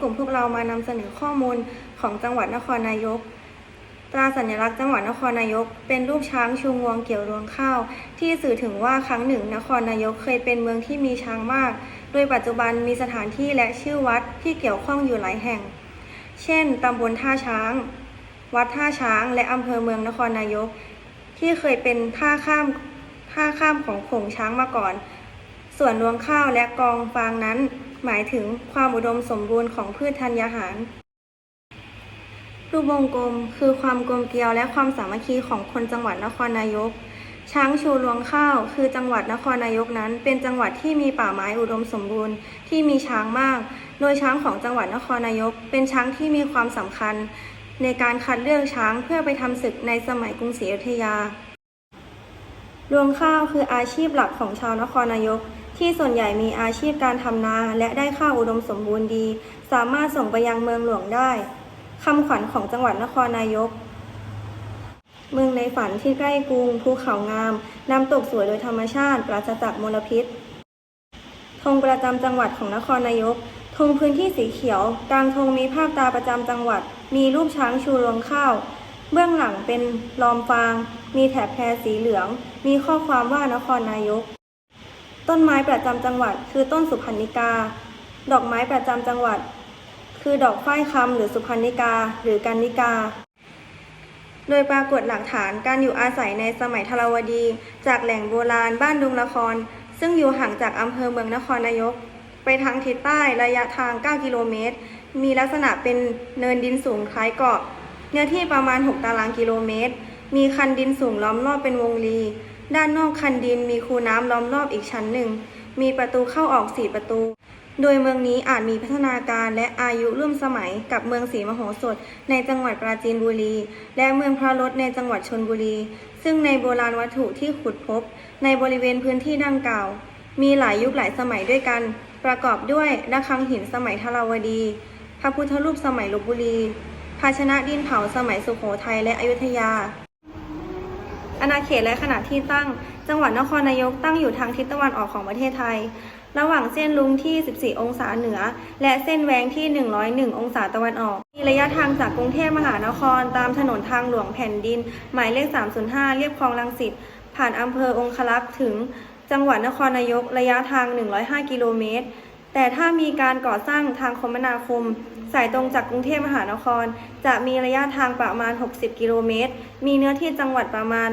กลุ่มพวกเรามานำเสนอข้อมูลของจังหวัดนครนายก ตราสัญลักษณ์จังหวัดนครนายก เป็นรูปช้างชูงวงเกี่ยวรวงข้าว ที่สื่อถึงว่าครั้งหนึ่ง นครนายกเคยเป็นเมืองที่มีช้างมาก โดยปัจจุบันมีสถานที่และชื่อวัดที่เกี่ยวข้องอยู่หลายแห่ง เช่นตำบลท่าช้าง วัดท่าช้าง และอำเภอเมืองนครนายก ที่เคยเป็นท่าข้ามท่าข้ามของโขงช้างมาก่อน ส่วนรวงข้าวและกองฟางนั้น หมายถึงความอุดมสมบูรณ์ของพืชธัญญาหาร รูปวงกลมคือความกลมเกลียวและความสามัคคีของคนจังหวัดนครนายก ช้างชูรวงข้าว คือจังหวัดนครนายกนั้น เป็นจังหวัดที่มีป่าไม้อุดมสมบูรณ์ที่มีช้างมาก โดยช้างของจังหวัดนครนายก เป็นช้างที่มีความสำคัญ ในการคัดเลือกช้างเพื่อไปทำศึกในสมัยกรุงศรีอยุธยารวงข้าวคืออาชีพหลักของชาวนครนายก ที่ส่วนใหญ่มีอาชีพการทำนาและได้ข้าวอุดมสมบูรณ์ดี สามารถส่งไปยังเมืองหลวงได้คำขวัญของจังหวัดนครนายก เมืองในฝันที่ใกล้กรุงภูเขางาม น้ำตกสวยโดยธรรมชาติ ปราศจากมลพิษธงประจำจังหวัดของนครนายกธงพื้นที่สีเขียว กลางธงมีภาพตาประจำจังหวัด มีรูปช้างชูรวงข้าว เบื้องหลังเป็นลอมฟาง มีแถบแพรสีเหลือง มีข้อความว่านครนายก ต้นไม้ประจำจังหวัด คือต้นสุพรรณิกา ดอกไม้ประจำจังหวัด คือดอกฝ้ายคำหรือสุพรรณิกา หรือกันนิกา โดยปรากฏหลักฐานการอยู่อาศัยในสมัยทรวดี จากแหล่งโบราณบ้านดุงละคร ซึ่งอยู่ห่างจากอำเภอเมืองนครนายก ไปทางทิศใต้ระยะทาง 9 กิโลเมตร มีลักษณะเป็นเนินดินสูงคล้ายเกาะ เนื้อที่ประมาณ 6 ตารางกิโลเมตร มีคันดินสูงล้อมรอบเป็นวงรี ด้านนอกคันดินมีคูน้ำล้อมรอบอีกชั้นหนึ่ง มีประตูเข้าออก4ประตู โดยเมืองนี้อาจมีพัฒนาการและอายุร่วมสมัยกับเมืองศรีมโหสถในจังหวัดปราจีนบุรี และเมืองพระรถในจังหวัดชนบุรี ซึ่งในโบราณวัตถุที่ขุดพบ ในบริเวณพื้นที่ดังกล่าว มีหลายยุคหลายสมัยด้วยกัน ประกอบด้วยระฆังหินสมัยทราวดี พระพุทธรูปสมัยลบบุรี ภาชนะดินเผาสมัยสุโขทัยและอยุธยา อาณาเขตและขนาดที่ตั้ง จังหวัดนครนายกตั้งอยู่ทางทิศตะวันออกของประเทศไทย ระหว่างเส้นลุงที่ 14 องศาเหนือ และเส้นแหวงที่ 101 องศาตะวันออก มีระยะทางจากกรุงเทพมหานคร ตามถนนทางหลวงแผ่นดิน หมายเลข 305 เรียบคลองลังสิต ผ่านอำเภอองคลักษ์ถึง จังหวัดนครนายก ระยะทาง 105 กิโลเมตร แต่ถ้ามีการก่อสร้างทางคมนาคม สายตรงจากกรุงเทพมหานคร จะมีระยะทางประมาณ 60 กิโลเมตร มีเนื้อที่จังหวัดประมาณ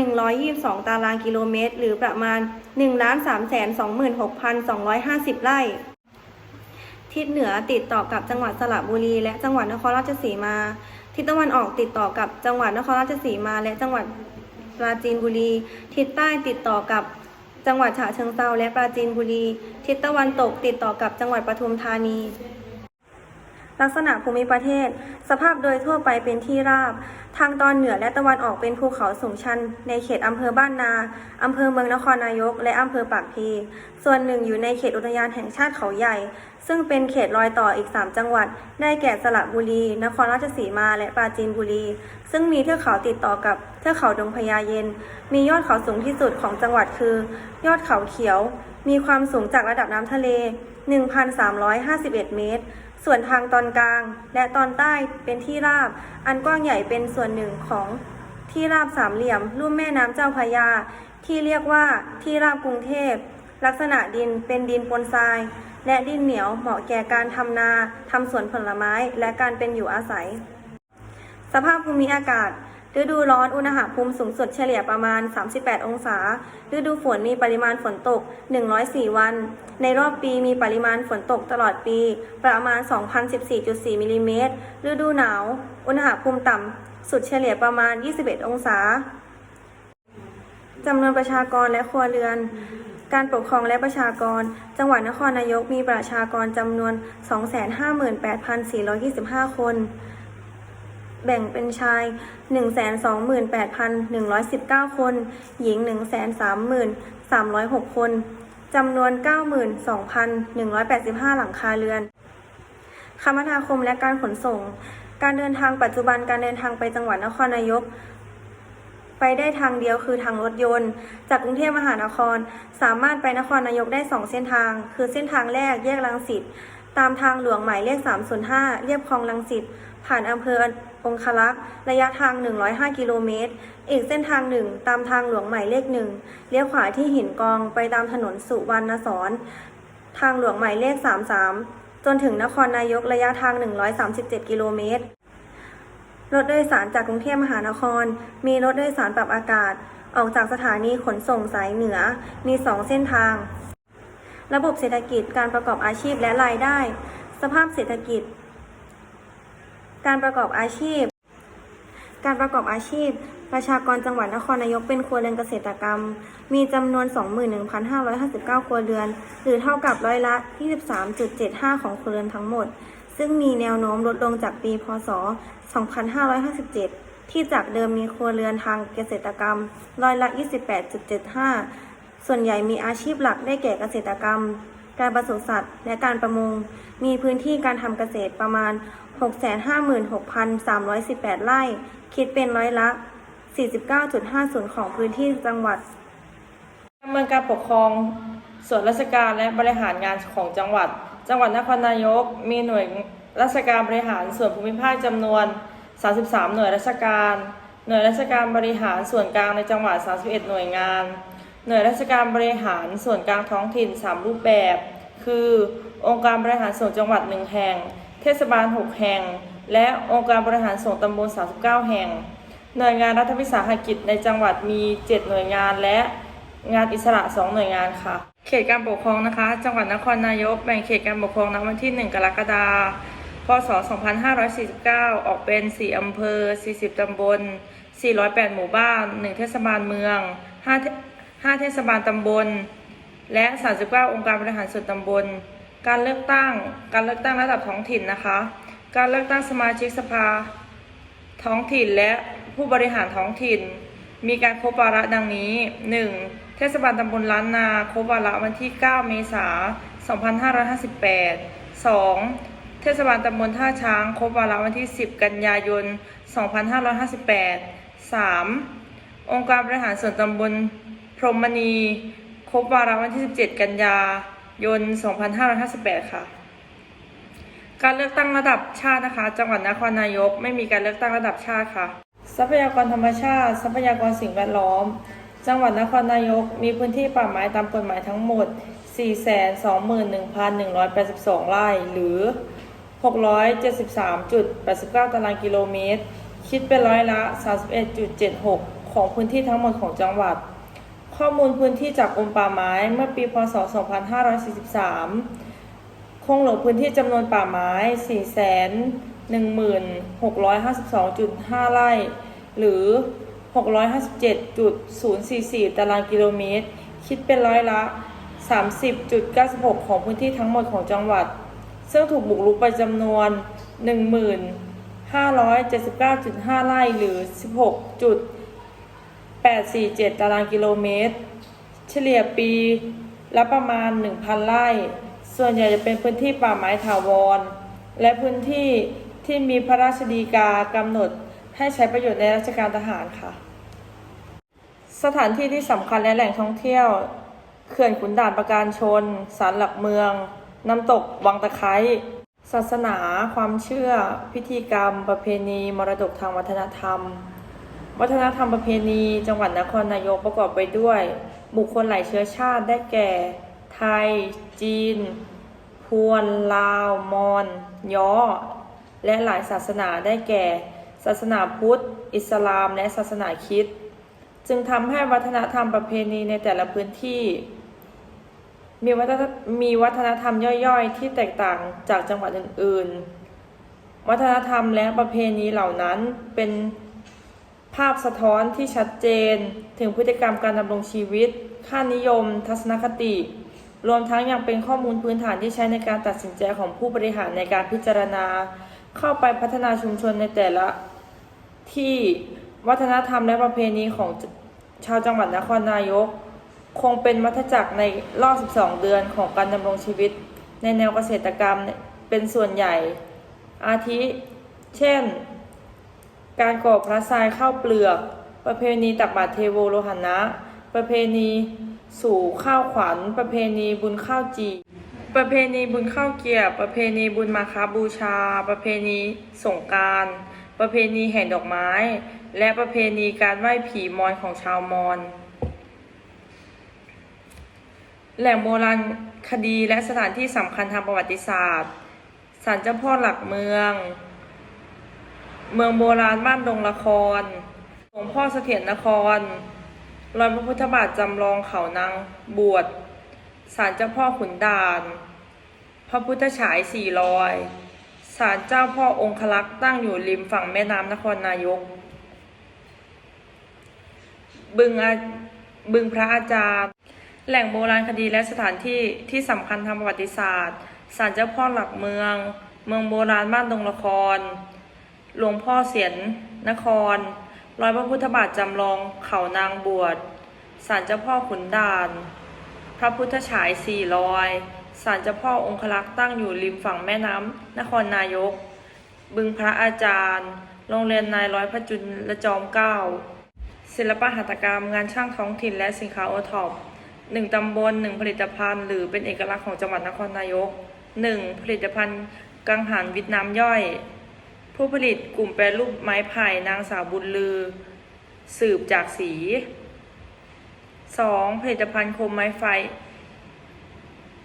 2,122 ตารางกิโลเมตร หรือประมาณ 1,326,250 ไร่ ทิศเหนือติดต่อกับจังหวัดสระบุรี และจังหวัดนครราชสีมา ทิศตะวันออกติดต่อกับจังหวัดนครราชสีมา และจังหวัดปราจีนบุรี ทิศใต้ติดต่อกับจังหวัดฉะเชิงเทราและปราจีนบุรี ทิศตะวันตกติดต่อกับจังหวัดปทุมธานี ลักษณะภูมิประเทศ สภาพโดยทั่วไปเป็นที่ราบ ทางตอนเหนือและตะวันออกเป็นภูเขาสูงชัน ในเขตอำเภอบ้านนาอำเภอเมืองนครนายก และอำเภอปากพีส่วนหนึ่งอยู่ในเขตอุทยานแห่งชาติเขาใหญ่ ซึ่งเป็นเขตรอยต่ออีก 3 จังหวัด ได้แก่สระบุรี นครราชสีมา และปราจีนบุรี ซึ่งมีเทือกเขาติดต่อกับเทือกเขาดงพญาเย็น มียอดเขาสูงที่สุดของจังหวัดคือ ยอดเขาเขียว มีความสูงจากระดับน้ำทะเล 1,351 เมตร ส่วนทางตอนกลางและตอนใต้เป็นที่ราบ อันกว้างใหญ่เป็นส่วนหนึ่งของที่ราบสามเหลี่ยมลุ่มแม่น้ำเจ้าพระยา ที่เรียกว่าที่ราบกรุงเทพ ลักษณะดินเป็นดินปนทราย และดินเหนียวเหมาะแก่การทำนาทำสวนผลไม้และการเป็นอยู่อาศัย สภาพภูมิอากาศ ฤดูร้อนอุณหภูมิสูงสุดเฉลี่ยประมาณ 38 องศา ฤดูฝนมีปริมาณฝนตก 104 วัน ในรอบปีมีปริมาณฝนตกตลอดปี ประมาณ 2,014.4มิลลิเมตร ฤดูหนาว อุณหภูมิต่ำสุดเฉลี่ยประมาณ 21 องศาจำนวนประชากรและครัวเรือน การปกครองและประชากร จังหวัดนครนายกมีประชากรจำนวน 258,425 คน แบ่งเป็นชาย 128,119 คน หญิง 130,306 คน จำนวน 92,185 หลังคาเรือน คมนาคมและการขนส่ง การเดินทางปัจจุบันการเดินทางไปจังหวัดนครนายก ไปได้ทางเดียวคือทางรถยนต์ จากกรุงเทพมหานคร สามารถไปนครนายกได้ 2 เส้นทาง คือเส้นทางแรกแยกลังสิต ตามทางหลวงหมายเลข305เรียบคลองลังสิต ผ่านอำเภอ องคลักษ์ระยะทาง 105 กิโลเมตร อีกเส้นทางหนึ่งตามทางหลวงหมายเลขหนึ่งเลี้ยวขวาที่หินกองไปตามถนนสุวรรณสอนทางหลวงหมายเลข 33 จนถึงนครนายกระยะทาง 137 กิโลเมตร รถโดยสารจากกรุงเทพมหานคร มีรถโดยสารปรับอากาศ ออกจากสถานีขนส่งสายเหนือ มี 2 เส้นทาง ระบบเศรษฐกิจ การประกอบอาชีพและรายได้ สภาพเศรษฐกิจ การประกอบอาชีพ การประกอบอาชีพ ประชากรจังหวัดนครนายกเป็นครัวเรือนเกษตรกรรม มีจำนวน 21,559 ครัวเรือน หรือเท่ากับร้อยละ 23.75 ของครัวเรือนทั้งหมด ซึ่งมีแนวโน้มลดลงจากปีพศ 2557 ที่จากเดิมมีครัวเรือนทางเกษตรกรรมร้อยละ 28.75 ส่วนใหญ่มีอาชีพหลักได้แก่เกษตรกรรม การปศุสัตว์ และการประมง มีพื้นที่การทำเกษตรประมาณ 656,318 ไร่ คิดเป็นร้อยละ 49.50 ของพื้นที่จังหวัดเมืองการปกครองส่วนราชการและบริหารงานของจังหวัด จังหวัดนครนายก มีหน่วยราชการบริหารส่วนภูมิภาคจำนวน 33 หน่วยราชการ หน่วยราชการบริหารส่วนกลางในจังหวัด 31 หน่วยงาน หน่วยราชการบริหารส่วนกลางท้องถิ่น 3 รูปแบบ คือ องค์การบริหารส่วนจังหวัด 1 แห่ง เทศบาล 6 แห่ง และองค์การบริหารส่วนตำบล 39 แห่ง หน่วยงานรัฐวิสาหกิจในจังหวัดมี 7 หน่วยงานและงานอิสระ 2 หน่วยงานค่ะ เขตการปกครองนะคะ จังหวัดนครนายกแบ่งเขตการปกครองณวันที่ 1 กรกฎาคม พศ 2549 ออกเป็น 4 อำเภอ 40 ตำบล 408 หมู่บ้าน 1 เทศบาลเมือง 5 5 เทศบาลตำบล และ 39 องค์การบริหารส่วนตำบล การเลือกตั้ง การเลือกตั้งระดับท้องถิ่นนะคะ การเลือกตั้งสมาชิกสภาท้องถิ่นและผู้บริหารท้องถิ่น มีการครบวาระดังนี้ 1. เทศบาลตำบลล้านนาครบวาระวันที่ 9 เมษายน 2558 2. เทศบาลตำบลท่าช้างครบวาระวันที่ 10 กันยายน 2558 3. องค์การบริหารส่วนตำบล พรหมณี ครบวาระวันที่ 17 กันยายน 2558 ค่ะ การเลือกตั้งระดับชาตินะคะ จังหวัดนครนายก ไม่มีการเลือกตั้งระดับชาติค่ะ ทรัพยากรธรรมชาติ ทรัพยากรสิ่งแวดล้อม จังหวัดนครนายก มีพื้นที่ป่าไม้ตามกฎหมายทั้งหมด 421,182 ไร่หรือ 673.89 ตารางกิโลเมตร คิดเป็นร้อยละ 31.76 ของพื้นที่ทั้งหมดของจังหวัด ข้อมูลพื้นที่จากกรมป่าไม้เมื่อปีพศ 2543 คงเหลือพื้นที่จำนวนป่าไม้ 4,1652.5 ไร่ หรือ 657.044 ตารางกิโลเมตร คิดเป็นร้อยละ 30.96 ของพื้นที่ทั้งหมดของจังหวัด ซึ่งถูกบุกรุกไปจำนวน 1579.5 ไร่หรือ 16. 847 ตารางกิโลเมตร เฉลี่ยปีละประมาณ 1,000 ไร่ ส่วนใหญ่จะเป็นพื้นที่ป่าไม้ถาวร และพื้นที่ที่มีพระราชดีกากำหนดให้ใช้ประโยชน์ในราชการทหารค่ะ สถานที่ที่สำคัญและแหล่งท่องเที่ยว เขื่อนขุนด่านประการชนศาลหลักเมือง น้ำตกวังตะไคร้ศาสนา ความเชื่อ พิธีกรรม ประเพณี มรดกทางวัฒนธรรม วัฒนธรรมประเพณี จังหวัดนครนายกประกอบไปด้วย บุคคลหลายเชื้อชาติได้แก่ ไทย จีน พวน ลาว มอญย้อ และหลายศาสนาได้แก่ ศาสนาพุทธ อิสลาม และศาสนาคริสต์จึงทำให้วัฒนธรรมประเพณีในแต่ละพื้นที่ มีวัฒนมีวัฒนธรรมย่อยๆ ที่แตกต่างจากจังหวัดอื่น ๆ วัฒนธรรมและประเพณีเหล่านั้นเป็น ภาพสะท้อนที่ชัดเจน ถึงพฤติกรรมการดำรงชีวิต ค่านิยม ทัศนคติ รวมทั้งยังเป็นข้อมูลพื้นฐานที่ใช้ในการตัดสินใจของผู้บริหารในการพิจารณา เข้าไปพัฒนาชุมชนในแต่ละที่วัฒนธรรมและประเพณีของชาวจังหวัดนครนายก คงเป็นวัฏจักรในรอบ 12 เดือนของการดำรงชีวิต ในแนวเกษตรกรรมเป็นส่วนใหญ่ อาทิ เช่น การก่อพระทรายข้าวเปลือก ประเพณีตักบาตรเทโวโลหณะประเพณีสู่ข้าวขวัญ ประเพณีบุญข้าวจี ประเพณีบุญข้าวเกียบ ประเพณีบุญมาคาบูชา ประเพณีสงการ ประเพณีแห่ดอกไม้ และประเพณีการไหว้ผีมอญของชาวมอญแหล่งโบราณคดีและสถานที่สำคัญทางประวัติศาสตร์ศาลเจ้าพ่อหลักเมือง เมืองโบราณบ้านดงละคร หลวงพ่อเสถียรนคร รอยพระพุทธบาทจำลองเขานางบวชศาลเจ้าพ่อขุนด่าน พระพุทธฉายสี่รอยศาลเจ้าพ่อองคลักษ์ตั้งอยู่ริมฝั่งแม่น้ำนครนายก บึงบึงพระอาจารย์ แหล่งโบราณคดีและสถานที่ที่สำคัญทางประวัติศาสตร์ศาลเจ้าพ่อหลักเมือง เมืองโบราณบ้านดงละคร หลวงพ่อเสียนนคร รอยพระพุทธบาทจำลองเขานางบวชศาลเจ้าพ่อขุนด่าน พระพุทธฉายสี่รอยศาลเจ้าพ่อองคลักษ์ตั้งอยู่ริมฝั่งแม่น้ำนครนายก บึงพระอาจารย์ โรงเรียนนายร้อยพระจุลจอมเก้าศิลปหัตถกรรมงานช่างท้องถิ่นและสินค้าโอท็อปหนึ่งตำบลหนึ่งผลิตภัณฑ์ หรือเป็นเอกลักษณ์ของจังหวัดนครนายกหนึ่งผลิตภัณฑ์กังหันวิทน้ำย่อย ผู้ผลิตกลุ่มแปรรูปไม้ไผ่นางสาวบุญลือ สืบจากสี 2. ผลิตภัณฑ์โคมไม้ไฟ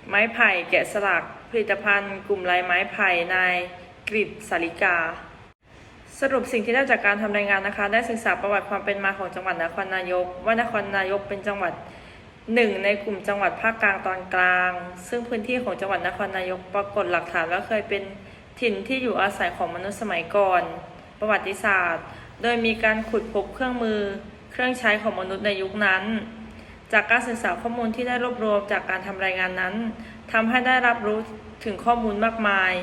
ไม้ไผ่แกะสลัก ผลิตภัณฑ์กลุ่มลายไม้ไผ่นายกฤษสาริกา สรุปสิ่งที่ได้จากการทำรายงานนะคะ ได้ศึกษาประวัติความเป็นมาของจังหวัดนครนายก ว่านครนายกเป็นจังหวัดหนึ่งในกลุ่มจังหวัดภาคกลางตอนกลาง ซึ่งพื้นที่ของจังหวัดนครนายกปรากฏหลักฐานว่าเคยเป็น ถิ่นที่อยู่อาศัยของมนุษย์สมัยก่อน ประวัติศาสตร์ โดยมีการขุดพบเครื่องมือ เครื่องใช้ของมนุษย์ในยุคนั้น จากการศึกษาข้อมูลที่ได้รวบรวมจากการทำรายงานนั้นทำให้ได้รับรู้ถึงข้อมูลมากมาย